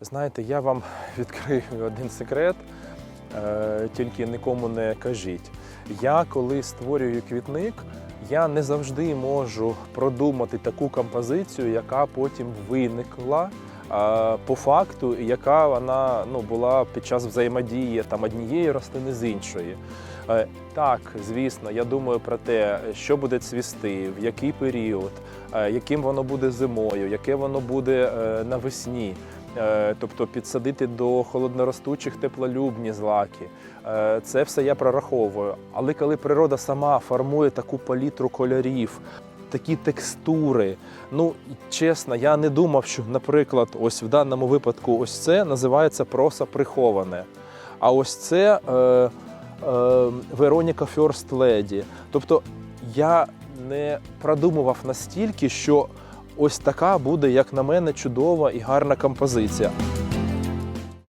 Знаєте, я вам відкрию один секрет, е, тільки нікому не кажіть. Я коли створюю квітник, я не завжди можу продумати таку композицію, яка потім виникла по факту, яка вона ну, була під час взаємодії там, однієї рослини з іншої. Е, Так, звісно, я думаю про те, що буде цвісти, в який період, е, яким воно буде зимою, яке воно буде навесні. Е, Тобто підсадити до холодноростучих теплолюбні злаки. Е, Це все я прораховую. Але коли природа сама формує таку палітру кольорів, такі текстури, ну чесно, я не думав, що, наприклад, ось в даному випадку, ось це називається проса приховане. А ось це е, е, Вероніка First Lady. Тобто я не продумував настільки, що ось така буде, як на мене, чудова і гарна композиція.